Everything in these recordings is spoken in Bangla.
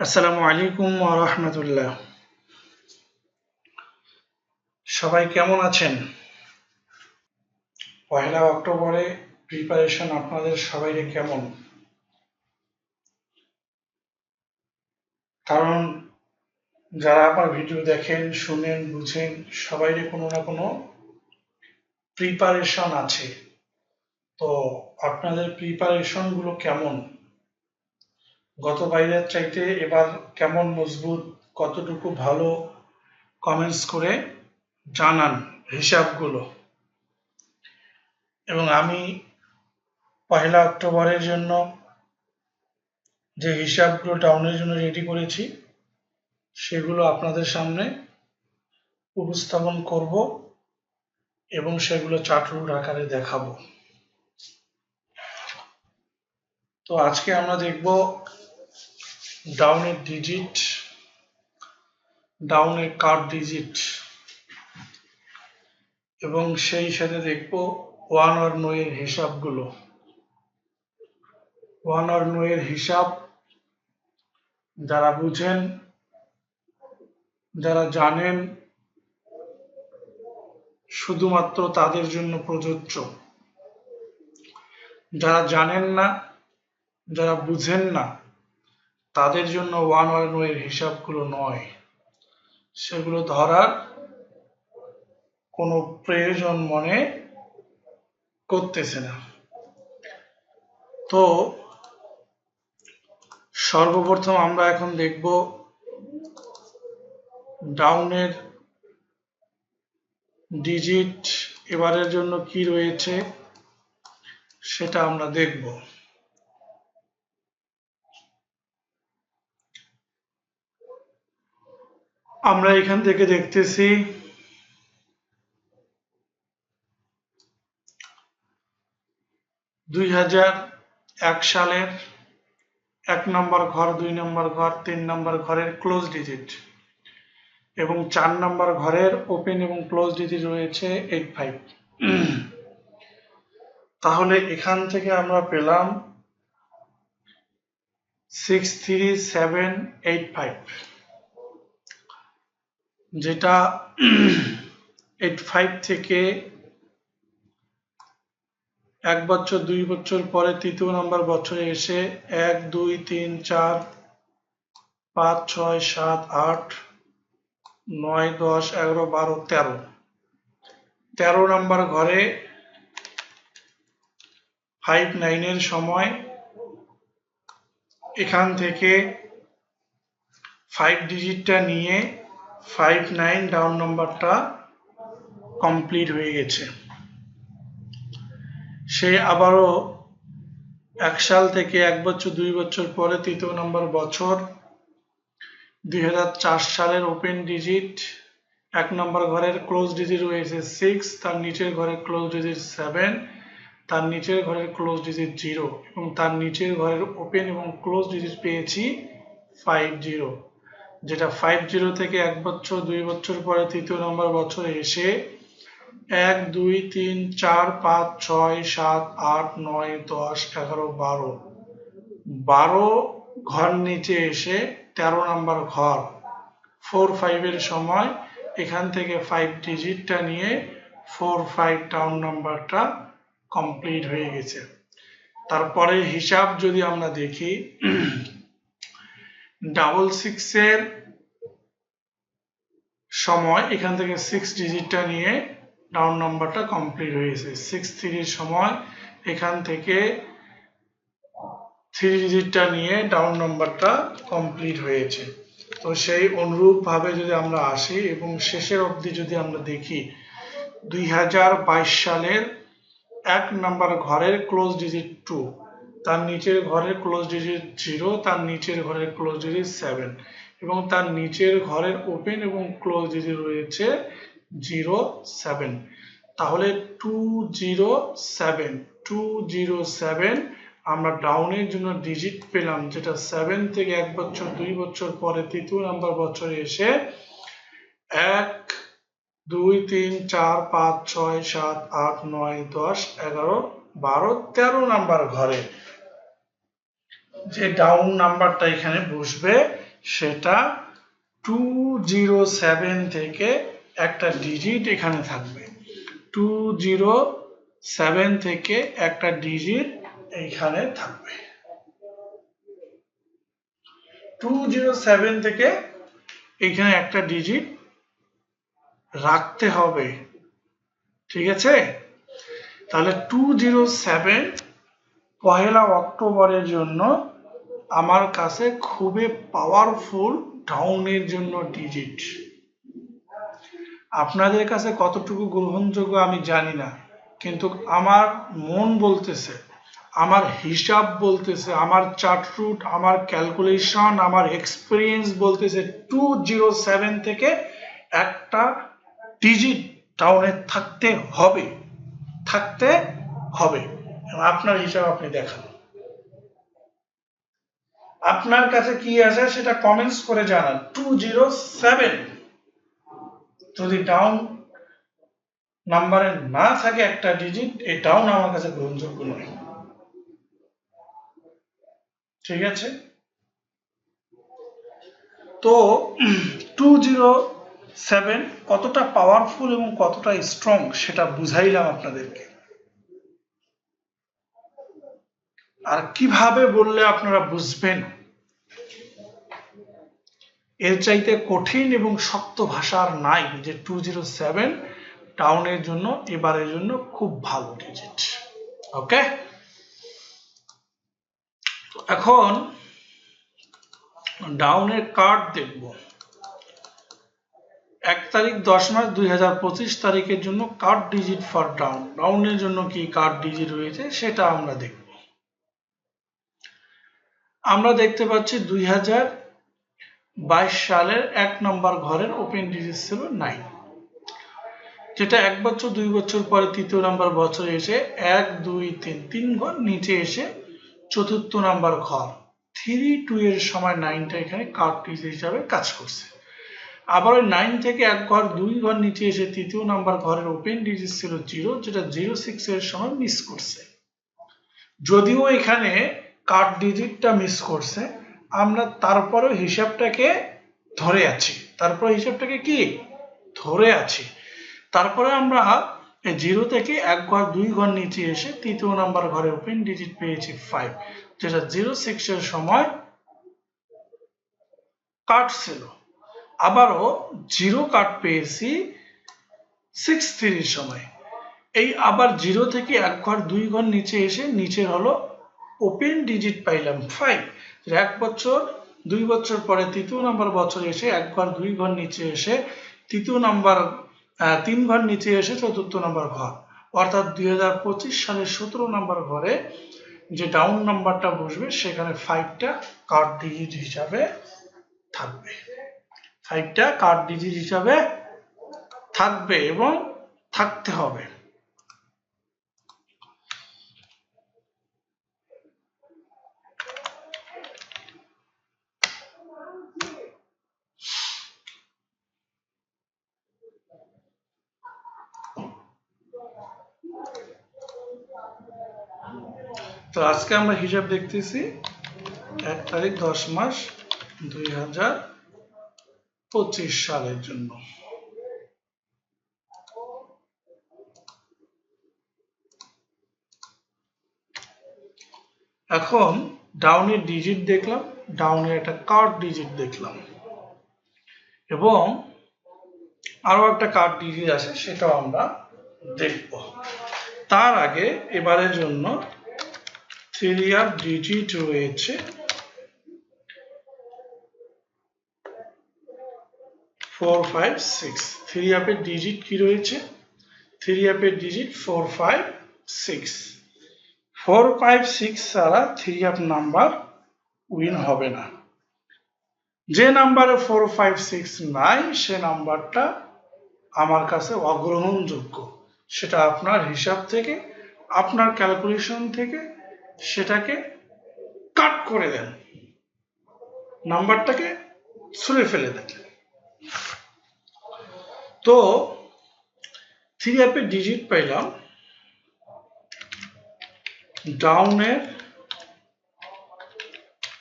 আসসালামু আলাইকুম রহমতুল্লাহ। সবাই কেমন আছেন? পয়লা অক্টোবরে প্রিপারেশন আপনাদের সবাই কেমন? কারণ যারা আমার ভিডিও দেখেন, শুনেন, বুঝেন সবাই কোনো না কোনো প্রিপারেশন আছে। তো আপনাদের প্রিপারেশনগুলো কেমন? গত বাইরের চাইতে এবার কেমন মজবুত, কতটুকু ভালো কমেন্টস করে জানান হিসাবগুলো। এবং আমি পয়লা অক্টোবরের জন্য যে হিসাবগুলো ডাউনের জন্য রেডি করেছি, সেগুলো আপনাদের সামনে উপস্থাপন করব এবং সেগুলো চার্টরুট আকারে দেখাবো। তো আজকে আমরা দেখব ডাউনের ডিজিট ডাউনের কার ডিজিট এবং সেই সাথে দেখব ওয়ান আর নয়ের হিসাবগুলো। ওয়ান আর নয়ের হিসাব যারা বুঝেন, যারা জানেন, শুধুমাত্র তাদের জন্য প্রযোজ্য। যারা জানেন না, যারা বুঝেন না তাদের জন্য ওয়ান ওয়ানের হিসাবগুলো নয়। সেগুলো ধরার কোনো প্রয়োজন মনে করতেছে না। তো সর্বপ্রথম আমরা এখন দেখব ডাউনের ডিজিট এবারের জন্য কি রয়েছে, সেটা আমরা দেখব। আমরা এখান থেকে দেখতেছি দুই এক সালের এক নম্বর ঘর, দুই নম্বর ঘর, তিন নম্বর ঘরের ক্লোজ ডিজিট এবং চার নম্বর ঘরের ওপেন এবং ক্লোজ ডিজিট রয়েছে এইট ফাইভ তাহলে এখান থেকে আমরা পেলাম six three seven eight five যেটা এইট ফাইভ থেকে এক বছর, দুই বছর পরে তৃতীয় নম্বর বছরে এসে এক, দুই, তিন, চার, পাঁচ, ছয়, সাত, আট, নয়, দশ, এগারো, বারো, তেরো। তেরো নম্বর ঘরে ফাইভ, নাইনের সময় এখান থেকে ফাইভ ডিজিটটা নিয়ে ফাইভ নাইন ডাউন নাম্বারটা কমপ্লিট হয়ে গেছে। সে আবারও এক সাল থেকে এক বছর, দুই বছর পরে তৃতীয় নম্বর বছর, দুই হাজার চার সালের ওপেন ডিজিট এক নম্বর ঘরের ক্লোজ ডিজিট রয়েছে সিক্স তার নিচের ঘরের ক্লোজ ডিজিট সেভেন তার নিচের ঘরের ক্লোজ ডিজিট জিরো এবং তার নিচের ঘরের ওপেন এবং ক্লোজ ডিজিট পেয়েছি ফাইভ জিরো যেটা ফাইভ জিরো থেকে এক বছর, দুই বছর পরে তৃতীয় নম্বর বছরে এসে এক, দুই, তিন, চার, পাঁচ, ছয়, সাত, আট, নয়, দশ, এগারো, বারো। বারো ঘর নিচে এসে তেরো নম্বর ঘর। ফোর ফাইভের সময় এখান থেকে ফাইভ ডিজিটটা নিয়ে ফোর ফাইভ টাউন নাম্বারটা কমপ্লিট হয়ে গেছে। তারপরে হিসাব যদি আমরা দেখি ডাবল সিক্সের সময় এখান থেকে সিক্স ডিজিটটা নিয়ে ডাউন নাম্বারটা কমপ্লিট হয়েছে সিক্স থ্রির সময় এখান থেকে থ্রি ডিজিটটা নিয়ে ডাউন নাম্বারটা কমপ্লিট হয়েছে। তো সেই অনুরূপভাবে যদি আমরা আসি এবং শেষের অবধি যদি আমরা দেখি, দুই হাজার বাইশ সালের এক নাম্বার ঘরের ক্লোজ ডিজিট টু তার নিচের ঘরের ক্লোজ ডিজিট জিরো তার নিচের ঘরের ক্লোজ ডিজিট সেভেন এবং তার নিচের ঘরের ওপেন এবং ক্লোজ ডিজিট রয়েছে জিরো সেভেন তাহলে two zero seven two zero seven আমরা ডাউনের জন্য ডিজিট পেলাম, যেটা সেভেন থেকে এক বছর, দুই বছর পরে তৃতীয় নাম্বার বছরে এসে এক, দুই, তিন, চার, পাঁচ, ছয়, সাত, আট, নয়, দশ, এগারো, বারো, তেরো নাম্বার ঘরে। যে ডাউন নাম্বারটা এখানে বসবে, সেটা টু জিরো সেভেন থেকে একটা ডিজিট এখানে থাকবে। টু জিরো সেভেন থেকে একটা ডিজিট এইখানে থাকবে। টু জিরো সেভেন থেকে এখানে একটা ডিজিট রাখতে হবে। ঠিক আছে? তাহলে টু জিরো সেভেন পহেলা অক্টোবরের জন্য আমার কাছে খুবই পাওয়ারফুল ডাউনের জন্য ডিজিট আপনাদের কাছে কতটুকু গ্রহণযোগ্য আমি জানি না, কিন্তু আমার মন বলতেছে, আমার হিসাব বলতেছে, আমার চার্ট রুট আমার ক্যালকুলেশন আমার এক্সপিরিয়েন্স বলতেছে টু জিরো সেভেন থেকে একটা ডিজিট টাউনে থাকতে হবে থাকতে হবে। আপনার হিসাব আপনি দেখান। আপনার কাছে কি আছে সেটা কমেন্টস করে জানান। টু জিরো সেভেন যদি ডাউন নাম্বারে না থাকে একটা ডিজিট এই ডাউন আমার কাছে গ্রহণযোগ্য নয়। ঠিক আছে? তো টু জিরো সেভেন কতটা পাওয়ারফুল এবং কতটা স্ট্রং সেটা বুঝাইলাম আপনাদেরকে। আর কীভাবে বললে আপনারা বুঝবেন? এর চাইতে কঠিন এবং শক্ত ভাষার নাই যে টু জিরো সেভেন টাউনের জন্য, এবারের জন্য খুব ভালো ডিজিট ওকে এখন ডাউনের কার্ড দেখব। এক তারিখ দশ মাস দুই হাজার পঁচিশ তারিখের জন্য কার্ড ডিজিট ফর ডাউন ডাউনের জন্য কি কার্ড ডিজিট রয়েছে, সেটা আমরা দেখব। আমরা দেখতে পাচ্ছি দুই হাজার বাইশ সালের এক নম্বর ঘরের ওপেন ডিজিজ ছিল নাইন। যেটা এক বছর, দুই বছর পরে তৃতীয় নাম্বার বছর এসে এক, দুই, তিন তিন ঘর নিচে এসে চতুর্থ নাম্বার ঘর। থ্রি, টু এর সময় নাইনটা এখানে কার্ড ডিজিট হিসাবে কাজ করছে। আবার ওই নাইন থেকে এক ঘর, দুই ঘর নিচে এসে তৃতীয় নাম্বার ঘরের ওপেন ডিজিট ছিল জিরো যেটা জিরো সিক্স এর সময় মিস করছে। যদিও এখানে কার্ড ডিজিটটা মিস করছে, আমরা তারপরেও হিসাবটাকে ধরে আছি। তারপরে হিসাবটাকে কি? ধরে আছি। তারপরে আমরা জিরো থেকে এক ঘর, দুই ঘর নিচে এসে তৃতীয় নাম্বার ঘরে ওপেন ডিজিট পেয়েছি ফাইভ যেটা জিরো সিক্সের সময় কাট ছিল আবারও জিরো কাট পেয়েছি সিক্স থ্রির সময়। এই আবার জিরো থেকে এক ঘর, দুই ঘর নিচে এসে নিচের হলো ওপেন ডিজিট পাইলাম ফাইভ এক বছর, দুই বছর পরে তৃতীয় নাম্বার বছর এসে এক ঘর, দুই ঘর নিচে এসে তৃতীয় নাম্বার তিন ঘর নিচে এসে চতুর্থ নাম্বার ঘর। অর্থাৎ দু হাজার পঁচিশ সালের সতেরো নাম্বার ঘরে যে ডাউন নাম্বারটা বসবে, সেখানে ফাইভটা কার্ড ডিজিট হিসাবে থাকবে। ফাইভটা কার্ড ডিজিট হিসাবে থাকবে এবং থাকতে হবে। তো আজকে আমরা হিসাব দেখতেছি এক তারিখ দশ মাস দুই হাজার পঁচিশ সালের জন্য। এখন ডাউনের ডিজিট দেখলাম, ডাউনের একটা কার্ড ডিজিট দেখলাম এবং আরও একটা কার্ড ডিজিট আছে, সেটাও আমরা দেখব। তার আগে এবারের জন্য সিরিয়াল ডিজিট রয়েছে। ফোর ফাইভ সিক্স থ্রি অ্যাপের ডিজিট কি রয়েছে? থ্রি অ্যাপের digit four five six four five six ছাড়া থ্রি অ্যাপ নাম্বার উইন হবে না। যে নাম্বারে ফোর ফাইভ সিক্স নাই, সে নাম্বারটা আমার কাছে অগ্রহণযোগ্য। সেটা আপনার হিসাব থেকে, আপনার ক্যালকুলেশন থেকে সেটাকে কাট করে দেন। নাম্বারটাকে ছুঁড়ে ফেলে দেন। তো থ্রি অ্যাপের ডিজিট পাইলাম। ডাউনের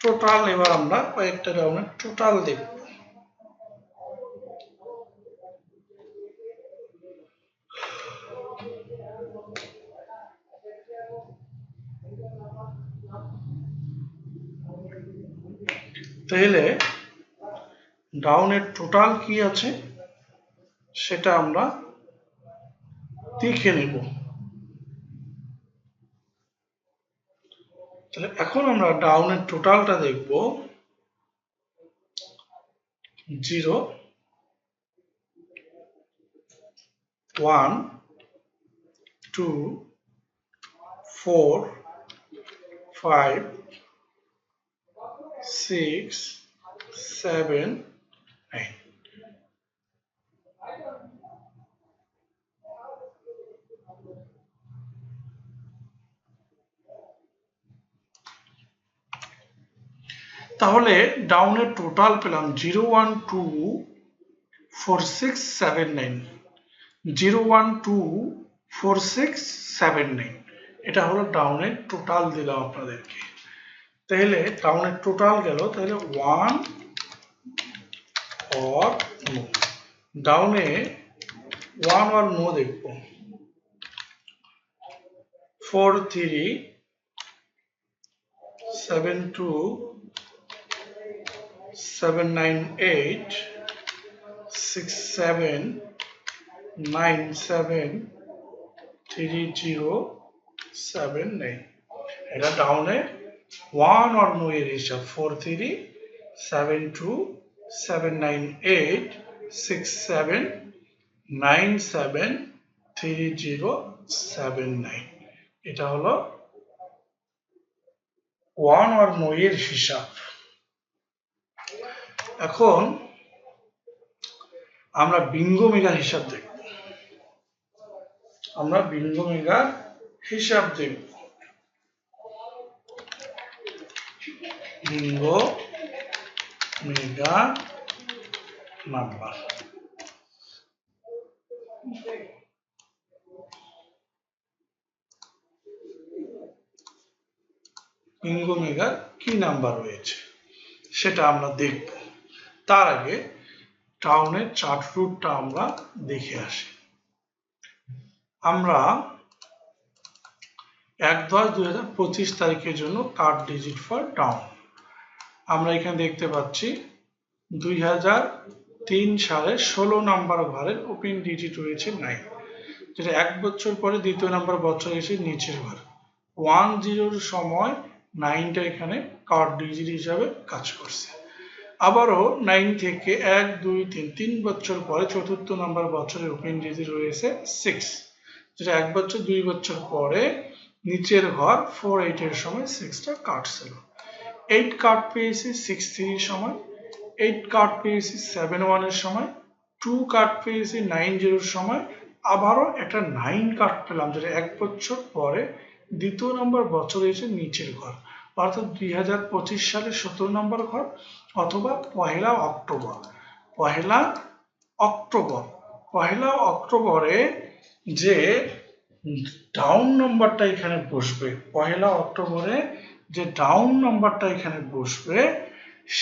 টোটাল এবার আমরা কয়েকটা ডাউনের টোটাল দেখব। তাহলে ডাউনের টোটাল কি আছে? সেটা আমরা দেখে নেব। তাহলে এখন আমরা ডাউনের টোটালটা দেখব। Zero one two four five six seven nine তাহলে ডাউনের টোটাল পেলাম zero one two four six seven nine. Zero one two four six seven nine. এটা হলো ডাউনের টোটাল দিলাম আপনাদেরকে। তাহলে ডাউনের টোটাল গেল তাহলে ওয়ান অর নো ডাউনে ওয়ান আর নো দেখব four three seven two seven nine eight six seven nine seven three zero seven nine এটা ডাউনে অর নো এর হিসাব four three, seven two, seven nine eight, six seven, nine seven, three zero, seven nine. এটা হলো ওয়ান অর নো এর হিসাব। এখন আমরা বিঙ্গ মেগার হিসাব দেখব। আমরা বিঙ্গ মেগার হিসাব দেখব। বিঙ্গ মেগা নাম্বার বিঙ্গ মেগার কি নাম্বার রয়েছে? সেটা আমরা দেখব। তার আগে টাউনের চার্ট রুটটা আমরা দেখে আসি। আমরা এক দশ দুই হাজার পঁচিশ তারিখের জন্য কার্ড ডিজিট ফর টাউন আমরা এখানে দেখতে পাচ্ছি দুই তিন সালের ষোলো নাম্বার ঘরের ওপেন ডিজিট রয়েছে নাইন যেটা এক বছর পরে দ্বিতীয় নাম্বার বছর এসে নিচের ঘর ওয়ান জিরোর সময় নাইনটা এখানে কার্ড ডিজিট হিসাবে কাজ করছে। আবারও নাইন থেকে এক, দুই, তিন তিন বছর পরে চতুর্থ নাম্বার বছরের ওপেন ডিজিট রয়েছে সিক্স, যেটা এক বছর, দুই বছর পরে নিচের ঘর ফোর এইটের সময় সিক্সটা কাটছিল। এইট কার্ড পেয়েছি সিক্স থ্রির সময় এইট কার্ড পেয়েছি সেভেন ওয়ানের সময় টু কার্ড পেয়েছি নাইন জিরোর সময়, আবারও একটা নাইন কার্ড পেলাম, যেটা এক বছর পরে দ্বিতীয় নম্বর বছর এসে নিচের ঘর, অর্থাৎ দুই হাজার পঁচিশ সালের সতেরো নম্বর ঘর অথবা পহেলা অক্টোবর। পহেলা অক্টোবর, পহেলা অক্টোবরে যে ডাউন নাম্বারটা এখানে বসবে, পহেলা অক্টোবরে যে ডাউন নাম্বারটা এখানে বসবে,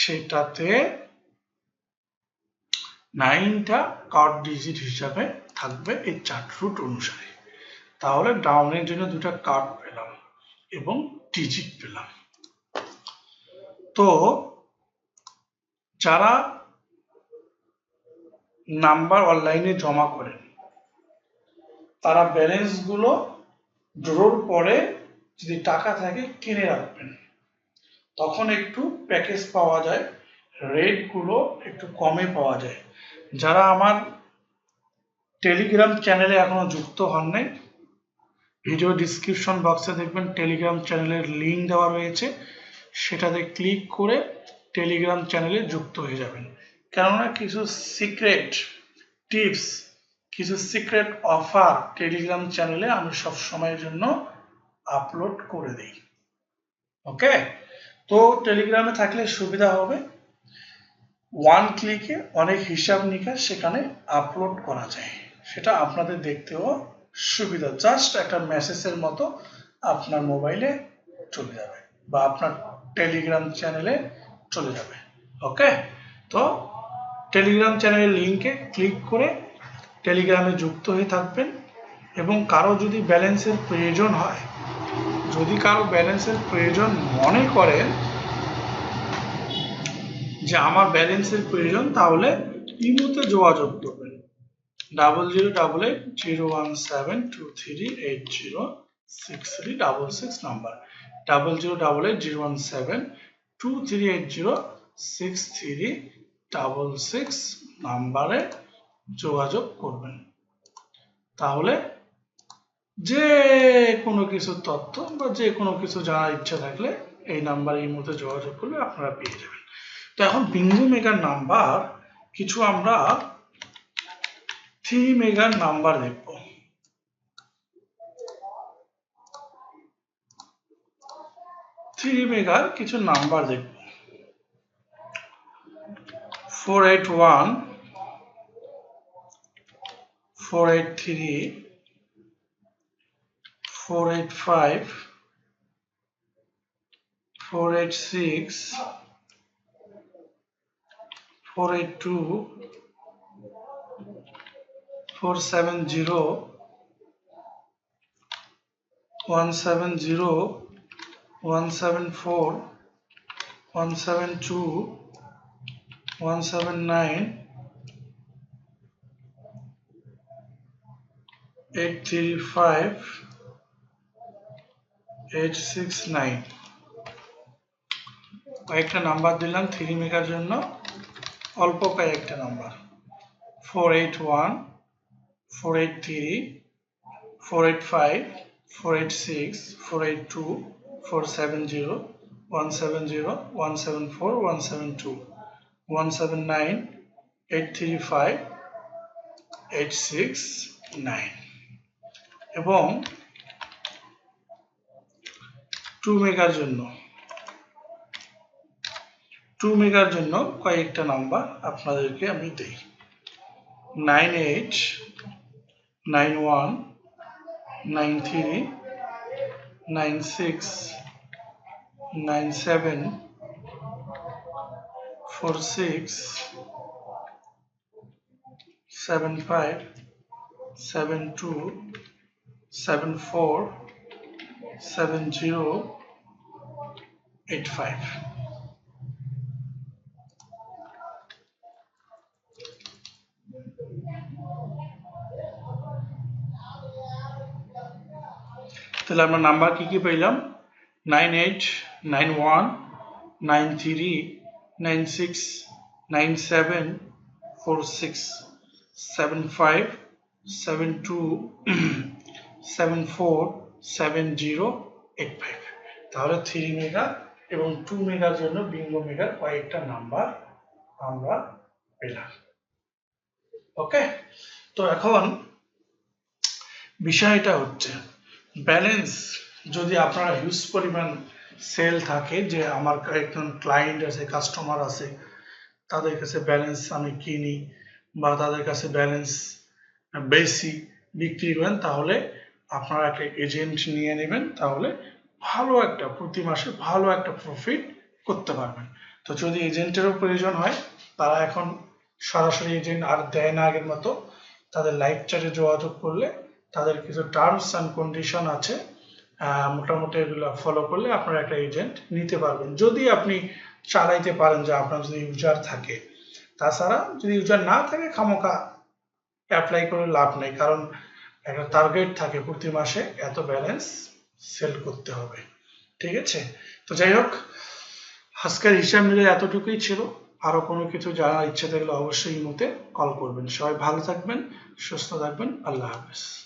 সেটাতে নাইনটা কার্ড ডিজিট হিসাবে থাকবে এই চার্ট রুট অনুসারে। তাহলে ডাউনের জন্য দুটা কার্ড পেলাম এবং ডিজিট পেলাম। তো যারা নাম্বার অনলাইনে জমা করেন, তারা ব্যালেন্সগুলো ড্রোর পরে যদি টাকা থাকে কিনে রাখবেন। তখন একটু প্যাকেজ পাওয়া যায় রেটগুলো একটু কমে পাওয়া যায়। যারা আমার টেলিগ্রাম চ্যানেলে এখনও যুক্ত হন নাই ভিডিও ডিসক্রিপশন বক্সে দেখবেন টেলিগ্রাম চ্যানেলের লিঙ্ক দেওয়া রয়েছে। সেটাতে ক্লিক করে টেলিগ্রাম চ্যানেলে যুক্ত হয়ে যাবেন। কেননা কিছু সিক্রেট টিপস কিছু সিক্রেট অফার টেলিগ্রাম চ্যানেলে আমি সব সময়ের জন্য আপলোড করে দিই। ওকে তো টেলিগ্রামে থাকলে সুবিধা হবে। ওয়ান ক্লিকে অনেক হিসাব নিকাশ সেখানে আপলোড করা যায়। সেটা আপনাদের দেখতেও সুবিধা। জাস্ট একটা মেসেজের মতো আপনার মোবাইলে চলে যাবে বা আপনার টেলিগ্রাম চ্যানেলে চলে যাবে। ওকে তো টেলিগ্রাম চ্যানেলের লিঙ্কে ক্লিক করে টেলিগ্রামে যুক্ত হয়ে থাকবেন এবং কারও যদি ব্যালেন্সের প্রয়োজন হয় যদি কারও ব্যালেন্সের প্রয়োজন মনে করেন যে আমার ব্যালেন্সের প্রয়োজন, তাহলে ইমোতে যোগাযোগ করবেন। Double zero double eight zero one seven two three eight zero six three double six number double zero double eight zero one seven two three eight zero six three double six নাম্বারে যোগাযোগ করবেন। তাহলে যে কোনো কিছু তথ্য বা যে কোনো কিছু জানার ইচ্ছা থাকলে এই নাম্বারে এই মধ্যে যোগাযোগ করলে আপনারা পেয়ে যাবেন। তো এখন বিন্দু মেগার নাম্বার, কিছু আমরা থ্রি মেগার নাম্বার দেখব। থ্রি মেগার কিছু নাম্বার দেখব। Four eight one, four eight three 485 486 482 470 170 174 172 179 835 eight six nine কয়েকটা নাম্বার দিলাম থ্রি মেকার জন্য। অল্প কয়েকটা number four eight one four eight three four eight five four eight six four eight two four seven zero one seven zero one seven four one seven two one seven nine eight three five eight six nine এবং টু মেগার জন্য। টু মেগার জন্য কয়েকটা নাম্বার আপনাদেরকে আমি দেই। Nine eight nine one nine three nine six nine seven four six seven five seven two seven four seven zero eight five তাহলে আমরা নাম্বার কি কি পেলাম? Nine eight nine one nine three nine six nine seven four six seven five seven two seven four seven zero eight five তাহলে থ্রি মেগা এবং টু মেগার জন্য বিঙ্গো মেগার কয়েকটা নাম্বার আমরা পেলাম। ওকে তো এখন বিষয়টা হচ্ছে ব্যালেন্স যদি আপনার হিউজ পরিমাণ সেল থাকে, যে আমার একজন ক্লায়েন্ট আছে কাস্টমার আছে, তাদের কাছে ব্যালেন্স আমি কিনি বা তাদের কাছে ব্যালেন্স বেশি বিক্রি করেন, তাহলে আপনারা একটা এজেন্ট নিয়ে নেবেন, তাহলে ভালো একটা, প্রতি মাসে ভালো একটা প্রফিট করতে পারবেন। তো যদি এজেন্টেরও প্রয়োজন হয়, তারা এখন সরাসরি এজেন্ট আর দেয় না আগের মতো, তাদের লাইভ চ্যাটে যোগাযোগ করলে তাদের কিছু টার্মস অ্যান্ড কন্ডিশন আছে মোটামুটি এগুলো ফলো করলে আপনারা একটা এজেন্ট নিতে পারবেন। যদি আপনি চালাইতে পারেন যে আপনার যদি ইউজার থাকে, তাছাড়া যদি ইউজার না থাকে খামোকা অ্যাপ্লাই করে লাভ নেই। কারণ একটা টার্গেট থাকে প্রতি মাসে, এত ব্যালেন্স সেল করতে হবে। ঠিক আছে? তো যাই হোক, আজকের হিসাব মিলে এতটুকুই ছিল। আরও কোনো কিছু জানার ইচ্ছে থাকলে অবশ্যই মতে কল করবেন। সবাই ভালো থাকবেন, সুস্থ থাকবেন। আল্লাহ হাফেজ।